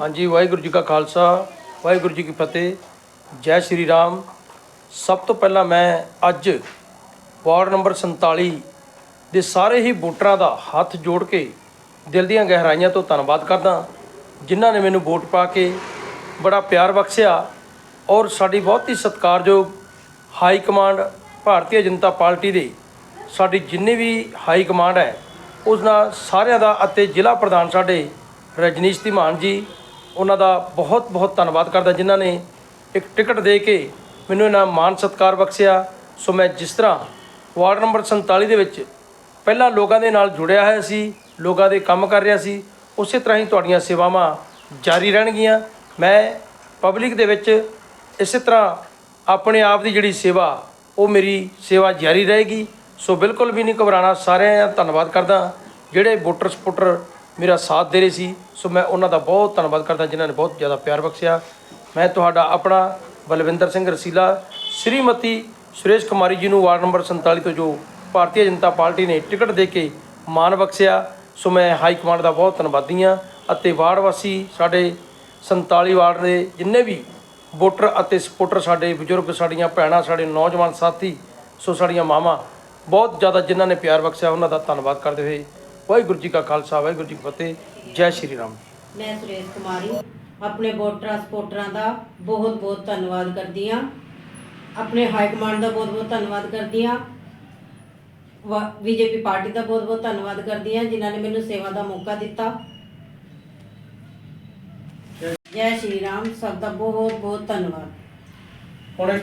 ਹਾਂਜੀ, ਵਾਹਿਗੁਰੂ ਜੀ ਕਾ ਖਾਲਸਾ, ਵਾਹਿਗੁਰੂ ਜੀ ਕੀ ਫਤਿਹ। ਜੈ ਸ਼੍ਰੀ ਰਾਮ। ਸਭ ਤੋਂ ਪਹਿਲਾਂ ਮੈਂ ਅੱਜ ਵਾਰਡ ਨੰਬਰ 47 ਦੇ ਸਾਰੇ ਹੀ ਵੋਟਰਾਂ ਦਾ ਹੱਥ ਜੋੜ ਕੇ ਦਿਲ ਦੀਆਂ ਗਹਿਰਾਈਆਂ ਤੋਂ ਧੰਨਵਾਦ ਕਰਦਾ ਜਿਨ੍ਹਾਂ ਨੇ ਮੈਨੂੰ ਵੋਟ ਪਾ ਕੇ ਬੜਾ ਪਿਆਰ ਬਖਸ਼ਿਆ ਔਰ ਸਾਡੀ ਬਹੁਤ ਹੀ ਸਤਿਕਾਰਯੋਗ high command Bharatiya Janata party ਦੇ ਸਾਡੀ ਜਿੰਨੇ ਵੀ ਹਾਈ ਕਮਾਂਡ ਹੈ, ਉਸ ਨਾਲ ਸਾਰਿਆਂ ਦਾ ਅਤੇ ਜ਼ਿਲ੍ਹਾ ਪ੍ਰਧਾਨ ਸਾਡੇ ਰਜਨੀਸ਼ ਧੀਮਾਨ ਜੀ ਉਹਨਾਂ ਦਾ ਬਹੁਤ ਬਹੁਤ ਧੰਨਵਾਦ ਕਰਦਾ ਜਿਨ੍ਹਾਂ ਨੇ ਇੱਕ ਟਿਕਟ ਦੇ ਕੇ ਮੈਨੂੰ ਇਹਨਾਂ ਮਾਨ ਸਤਿਕਾਰ ਬਖਸ਼ਿਆ। ਸੋ ਮੈਂ ਜਿਸ ਤਰ੍ਹਾਂ ਵਾਰਡ ਨੰਬਰ 47 ਦੇ ਵਿੱਚ ਪਹਿਲਾਂ ਲੋਕਾਂ ਦੇ ਨਾਲ ਜੁੜਿਆ ਹੋਇਆ ਸੀ, ਲੋਕਾਂ ਦੇ ਕੰਮ ਕਰ ਰਿਹਾ ਸੀ, ਉਸੇ ਤਰ੍ਹਾਂ ਹੀ ਤੁਹਾਡੀਆਂ ਸੇਵਾਵਾਂ ਜਾਰੀ ਰਹਿਣਗੀਆਂ। ਮੈਂ ਪਬਲਿਕ ਦੇ ਵਿੱਚ ਇਸੇ ਤਰ੍ਹਾਂ ਆਪਣੇ ਆਪ ਦੀ ਜਿਹੜੀ ਸੇਵਾ, ਉਹ ਮੇਰੀ ਸੇਵਾ ਜਾਰੀ ਰਹੇਗੀ। ਸੋ ਬਿਲਕੁਲ ਵੀ ਨਹੀਂ ਘਬਰਾਣਾ ਸਾਰਿਆਂ ਦਾ ਧੰਨਵਾਦ ਕਰਦਾ। ਜਿਹੜੇ ਵੋਟਰ ਸਪੋਰਟਰ ਮੇਰਾ ਸਾਥ ਦੇ ਰਹੇ ਸੀ। ਸੋ ਮੈਂ ਉਹਨਾਂ ਦਾ ਬਹੁਤ ਧੰਨਵਾਦ ਕਰਦਾ, ਜਿਨ੍ਹਾਂ ਨੇ ਬਹੁਤ ਜ਼ਿਆਦਾ ਪਿਆਰ ਬਖਸ਼ਿਆ। ਮੈਂ ਤੁਹਾਡਾ ਆਪਣਾ ਬਲਵਿੰਦਰ ਸਿੰਘ ਰਸੀਲਾ, ਸ਼੍ਰੀਮਤੀ ਸੁਰੇਸ਼ ਕੁਮਾਰੀ ਜੀ ਨੂੰ ਵਾਰਡ ਨੰਬਰ 47 ਤੋਂ ਜੋ ਭਾਰਤੀ ਜਨਤਾ ਪਾਰਟੀ ਨੇ ਟਿਕਟ ਦੇ ਕੇ ਮਾਣ ਬਖਸ਼ਿਆ। ਸੋ ਮੈਂ ਹਾਈ ਕਮਾਂਡ ਦਾ ਬਹੁਤ ਧੰਨਵਾਦੀ ਹਾਂ ਅਤੇ ਵਾਰਡ ਵਾਸੀ ਸਾਡੇ 47 ਵਾਰਡ ਦੇ ਜਿੰਨੇ ਵੀ ਵੋਟਰ ਅਤੇ ਸਪੋਰਟਰ ਸਾਡੇ ਬਜ਼ੁਰਗ, ਸਾਡੀਆਂ ਭੈਣਾਂ, ਸਾਡੇ ਨੌਜਵਾਨ ਸਾਥੀ, ਸੋ ਸਾਡੀਆਂ ਮਾਵਾਂ, ਬਹੁਤ ਜ਼ਿਆਦਾ ਜਿਨ੍ਹਾਂ ਨੇ ਪਿਆਰ ਬਖਸ਼ਿਆ, ਉਹਨਾਂ ਦਾ ਧੰਨਵਾਦ ਕਰਦੇ ਹੋਏ ਵਾਹਿਗੁਰੂ ਜੀ ਕਾ ਖਾਲਸਾ ਵਾਹਿਗੁਰੂ ਜੀ ਕੀ ਫਤਿਹ ਜੈ ਸ਼੍ਰੀ ਰਾਮ। ਮੈਂ ਸੁਰੇਸ਼ ਕੁਮਾਰੀ ਆਪਣੇ ਵੋਟਰਾਂ ਸਪੋਰਟਰਾਂ ਦਾ ਬਹੁਤ ਬਹੁਤ ਧੰਨਵਾਦ ਕਰਦੀ ਹਾਂ। ਆਪਣੇ ਹਾਈ ਕਮਾਂਡ ਦਾ ਬਹੁਤ ਬਹੁਤ ਧੰਨਵਾਦ ਕਰਦੀ ਹਾਂ। ਬੀਜੇਪੀ ਪਾਰਟੀ ਦਾ ਬਹੁਤ ਬਹੁਤ ਧੰਨਵਾਦ ਕਰਦੀ ਹਾਂ ਜਿਨ੍ਹਾਂ ਨੇ ਮੈਨੂੰ ਸੇਵਾ ਦਾ ਮੌਕਾ ਦਿੱਤਾ। ਜੈ ਸ਼੍ਰੀ ਰਾਮ ਸਭ ਦਾ ਬਹੁਤ ਬਹੁਤ ਧੰਨਵਾਦ। ਹੁਣ